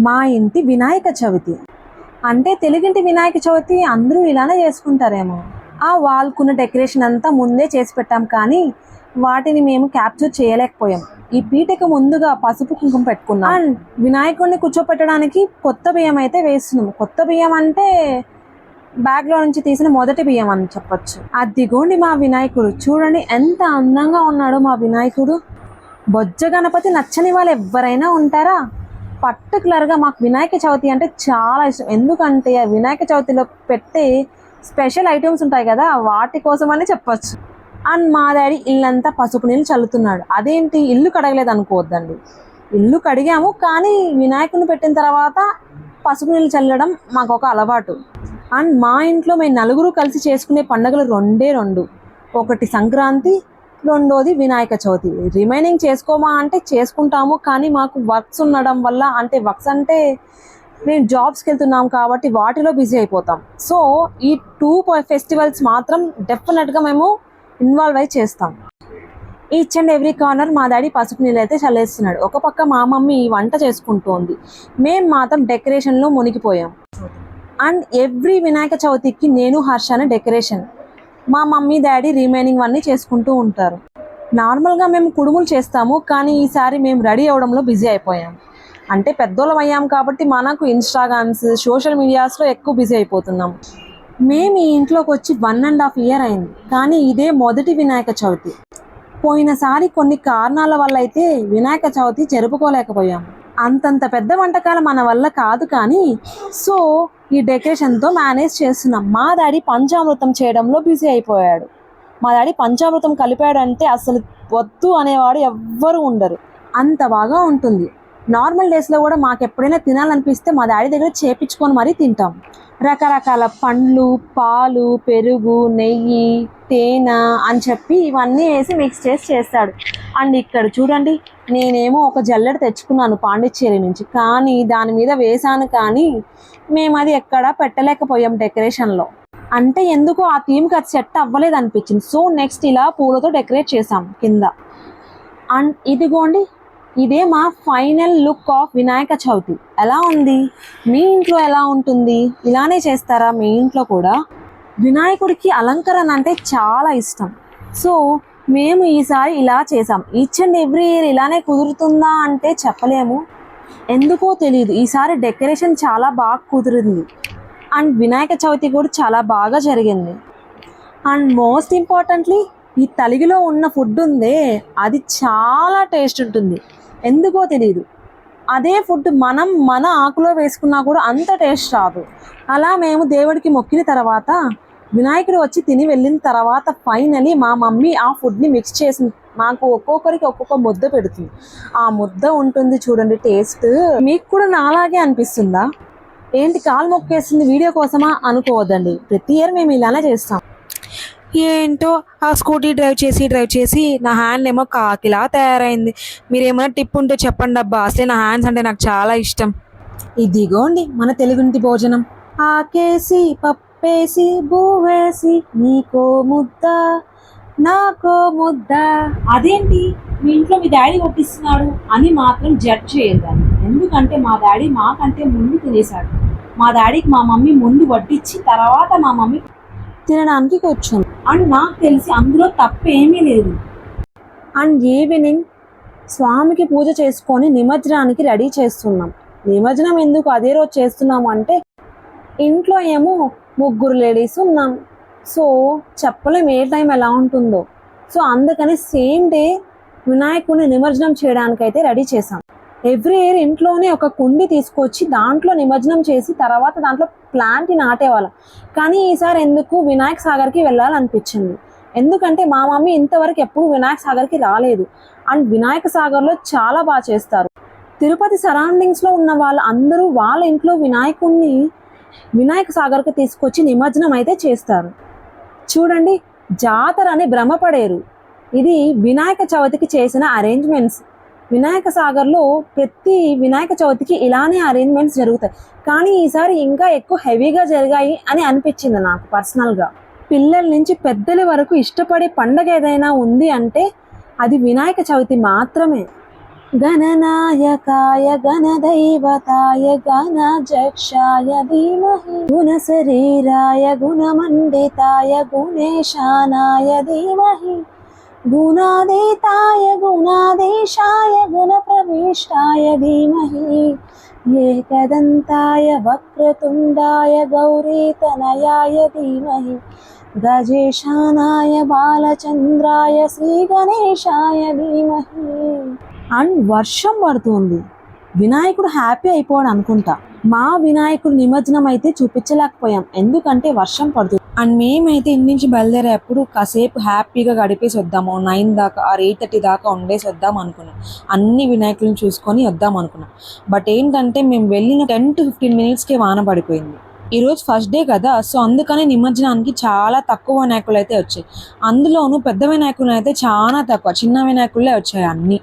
మా ఇంటి వినాయక చవితి. అంటే తెలుగింటి వినాయక చవితి అందరూ ఇలానే చేసుకుంటారేమో. ఆ వాల్కున్న డెకరేషన్ అంతా ముందే చేసి పెట్టాం కానీ వాటిని మేము క్యాప్చర్ చేయలేకపోయాం. ఈ పీటకు ముందుగా పసుపు కుంకుమ పెట్టుకున్నాం. అండ్ వినాయకుడిని కూర్చోపెట్టడానికి కొత్త బియ్యం అయితే వేస్తున్నాం. కొత్త బియ్యం అంటే బ్యాగ్లో నుంచి తీసిన మొదటి బియ్యం అని చెప్పొచ్చు. అదిగోండి మా వినాయకుడు. చూడండి ఎంత అందంగా ఉన్నాడో మా వినాయకుడు. బొజ్జ గణపతి నచ్చని వాళ్ళు ఎవరైనా ఉంటారా? పర్టికులర్గా మాకు వినాయక చవితి అంటే చాలా ఇష్టం. ఎందుకంటే ఆ వినాయక చవితిలో పెట్టే స్పెషల్ ఐటమ్స్ ఉంటాయి కదా వాటి కోసమని అని చెప్పొచ్చు. అండ్ మా డాడీ ఇల్లంతా పసుపు నీళ్ళు చల్లుతున్నాడు. అదేంటి? ఇల్లు కడగలేదు అనుకోవద్దండి. ఇల్లు కడిగాము కానీ వినాయకుని పెట్టిన తర్వాత పసుపు నీళ్ళు చల్లడం మాకు ఒక అలవాటు. అండ్ మా ఇంట్లో మేము నలుగురు కలిసి చేసుకునే పండుగలు రెండే రెండు. ఒకటి సంక్రాంతి రెండోది వినాయక చవితి. రిమైనింగ్ చేసుకోమా అంటే చేసుకుంటాము కానీ మాకు వర్క్స్ ఉండడం వల్ల అంటే వర్క్స్ అంటే మేము జాబ్స్కి వెళ్తున్నాం కాబట్టి వాటిలో బిజీ అయిపోతాం. సో ఈ టూ ఫెస్టివల్స్ మాత్రం డెఫినెట్గా మేము ఇన్వాల్వ్ అయి చేస్తాం. ఈచ్ అండ్ ఎవ్రీ కార్నర్ మా డాడీ పసుపు నీళ్ళు అయితే చల్లేస్తున్నాడు. ఒక పక్క మా మమ్మీ వంట చేసుకుంటోంది. మేము మాత్రం డెకరేషన్లో మునిగిపోయాం. అండ్ ఎవ్రీ వినాయక చవితికి నేను హర్షాన డెకరేషన్ మా మమ్మీ డాడీ రిమైనింగ్ అన్నీ చేసుకుంటూ ఉంటారు. నార్మల్గా మేము కుడుములు చేస్తాము కానీ ఈసారి మేము రెడీ అవడంలో బిజీ అయిపోయాం. అంటే పెద్దోళ్ళం అయ్యాం కాబట్టి మనకు ఇన్స్టాగ్రామ్స్ సోషల్ మీడియాస్లో ఎక్కువ బిజీ అయిపోతున్నాం. మేము ఈ ఇంట్లోకి వచ్చి వన్ అండ్ హాఫ్ ఇయర్ అయింది కానీ ఇదే మొదటి వినాయక చవితి. పోయినసారి కొన్ని కారణాల వల్ల అయితే వినాయక చవితి జరుపుకోలేకపోయాము. అంతంత పెద్ద వంటకాలు మన వల్ల కాదు కానీ సో ఈ డెకరేషన్తో మేనేజ్ చేస్తున్నాం మా డాడీ పంచామృతం చేయడంలో బిజీ అయిపోయాడు. మా డాడీ పంచామృతం కలిపాడంటే అసలు వద్దు అనేవాడు ఎవ్వరు ఉండరు. అంత బాగా ఉంటుంది. నార్మల్ డేస్లో కూడా మాకు ఎప్పుడైనా తినాలనిపిస్తే మా డాడీ దగ్గర చేపించుకొని మరీ తింటాం. రకరకాల పండ్లు పాలు పెరుగు నెయ్యి తేనె అని చెప్పి ఇవన్నీ వేసి మిక్స్ చేసి చేస్తాడు. అండ్ ఇక్కడ చూడండి నేనేమో ఒక జల్లెడ తెచ్చుకున్నాను పాండిచ్చేరి నుంచి. కానీ దాని మీద వేసాను కానీ మేము అది ఎక్కడా పెట్టలేకపోయాం డెకరేషన్లో అంటే ఎందుకో ఆ థీమ్కి అది సెట్ అవ్వలేదు అనిపించింది సో నెక్స్ట్ ఇలా పూలతో డెకరేట్ చేసాం కింద. అండ్ ఇదిగోండి ఇదే మా final look of Vinayaka Chavithi. ఎలా ఉంది? మీ ఇంట్లో ఎలా ఉంటుంది? ఇలానే చేస్తారా? మీ ఇంట్లో కూడా? వినాయకుడికి అలంకరణ అంటే చాలా ఇష్టం. సో మేము ఈసారి ఇలా చేసాం ఈచ్ అండ్ ఎవ్రీ ఇయర్ ఇలానే కుదురుతుందా అంటే చెప్పలేము. ఎందుకో తెలియదు ఈసారి డెకరేషన్ చాలా బాగా కుదిరింది. అండ్ వినాయక చవితి కూడా చాలా బాగా జరిగింది. అండ్ మోస్ట్ ఇంపార్టెంట్లీ ఈ తలిగిలో ఉన్న ఫుడ్ ఉందే. అది చాలా టేస్ట్ ఉంటుంది. ఎందుకో తెలియదు అదే ఫుడ్ మనం మన ఆకులో వేసుకున్నా కూడా అంత టేస్ట్ రాదు. అలా మేము దేవుడికి మొక్కిన తర్వాత వినాయకుడు వచ్చి తిని వెళ్ళిన తర్వాత ఫైనలీ మా మమ్మీ ఆ ఫుడ్ని మిక్స్ చేసి మాకు ఒక్కొక్కరికి ఒక్కొక్క ముద్ద పెడుతుంది. ఆ ముద్ద ఉంటుంది చూడండి టేస్ట్. మీకు కూడా నాలాగే అనిపిస్తుందా? ఏంటి కాలు మొక్కేస్తుంది వీడియో కోసమా? అనుకోవద్దండి. ప్రతి ఇయర్ మేము ఇలానే చేస్తాం. ఏంటో? ఆ స్కూటీ డ్రైవ్ చేసి డ్రైవ్ చేసి నా హ్యాండ్ ఏమో కాకిలా తయారైంది. మీరు ఏమైనా టిప్ ఉంటే చెప్పండి అబ్బా. అసలే నా హ్యాండ్స్ అంటే నాకు చాలా ఇష్టం. ఇదిగోండి మన తెలుగుంటి భోజనం. ఆకేసి పప్పేసి బూవేసి నీకో ముద్ద నాకో ముద్ద. అదేంటి? మీ ఇంట్లో మీ డాడీ కొట్టిస్తున్నాడు అని మాత్రం జడ్జ్ చేయదాన్ని ఎందుకంటే మా డాడీ మాకంటే ముందు తినేశాడు. మా డాడీకి మా మమ్మీ ముందు వడ్డించి తర్వాత మా మమ్మీ తినడానికి కూర్చుంది. అండ్ నాకు తెలిసి అందులో తప్పేమీ లేదు. అండ్ ఈవినింగ్ స్వామికి పూజ చేసుకొని నిమజ్జనానికి రెడీ చేస్తున్నాం. నిమజ్జనం ఎందుకు అదే రోజు చేస్తున్నాం అంటే ఇంట్లో ఏమో ముగ్గురు లేడీస్ ఉన్నాం. సో చెప్పలేం ఏ టైం ఎలా ఉంటుందో. సో అందుకని సేమ్ డే వినాయకుడిని నిమజ్జనం చేయడానికైతే రెడీ చేసాం ఎవ్రీ ఇయర్ ఇంట్లోనే ఒక కుండి తీసుకొచ్చి దాంట్లో నిమజ్జనం చేసి తర్వాత దాంట్లో ప్లాంట్ నాటేవాళ్ళం. కానీ ఈసారి ఎందుకు వినాయక్ సాగర్కి వెళ్ళాలనిపించింది? ఎందుకంటే మా మమ్మీ ఇంతవరకు ఎప్పుడు వినాయక సాగర్కి రాలేదు. అండ్ వినాయక సాగర్లో చాలా బాగా చేస్తారు. తిరుపతి సరౌండింగ్స్లో ఉన్న వాళ్ళు అందరూ వాళ్ళ ఇంట్లో వినాయకుడిని వినాయక సాగర్కి తీసుకొచ్చి నిమజ్జనం అయితే చేస్తారు. చూడండి జాతర అని భ్రమపడేరు ఇది వినాయక చవితికి చేసిన అరేంజ్మెంట్స్ వినాయక సాగర్లో ప్రతి వినాయక చవితికి ఇలానే అరేంజ్మెంట్స్ జరుగుతాయి. కానీ ఈసారి ఇంకా ఎక్కువ హెవీగా జరిగాయి అని అనిపించింది నాకు పర్సనల్గా పిల్లల నుంచి పెద్దల వరకు ఇష్టపడే పండగ ఏదైనా ఉంది అంటే అది వినాయక చవితి మాత్రమే. గణనాయకాయ గణదైవతాయ గణజక్షాయ ధీమహి గుణశరీరాయ గుణమండితాయ గుణేశానాయ ధీమహి. గుణాదీతాయ గుణాదేశాయ గుణప్రవిష్టాయ ధీమహి. ఏకదంతాయ వక్రతుండాయ గౌరీతనయాయ ధీమహి. గజేశానాయ బాలచంద్రాయ శ్రీ గణేశాయ ధీమహి. అండ్ వర్షం పడుతుంది. వినాయకుడు హ్యాపీ అయిపోయాడు అనుకుంటా. మా వినాయకుడు నిమజ్జనం అయితే చూపించలేకపోయాం. ఎందుకంటే వర్షం పడుతుంది అండ్ మేమైతే ఇంటి నుంచి బయలుదేరేటప్పుడు కాసేపు హ్యాపీగా గడిపేసి వద్దాము. నైన్ దాకా ఆర్ ఎయిట్ థర్టీ దాకా ఉండేసి వద్దాం అనుకున్నాం. అన్ని వినాయకులను చూసుకొని వద్దాం అనుకున్నాం. బట్ ఏంటంటే మేము వెళ్ళిన టెన్ టు ఫిఫ్టీన్ మినిట్స్కే వాన పడిపోయింది. ఈరోజు ఫస్ట్ డే కదా సో అందుకని నిమజ్జనానికి చాలా తక్కువ వినాయకులు అయితే వచ్చాయి. అందులోనూ పెద్ద వినాయకులు అయితే చాలా తక్కువ చిన్న వినాయకులే వచ్చాయి అన్నీ.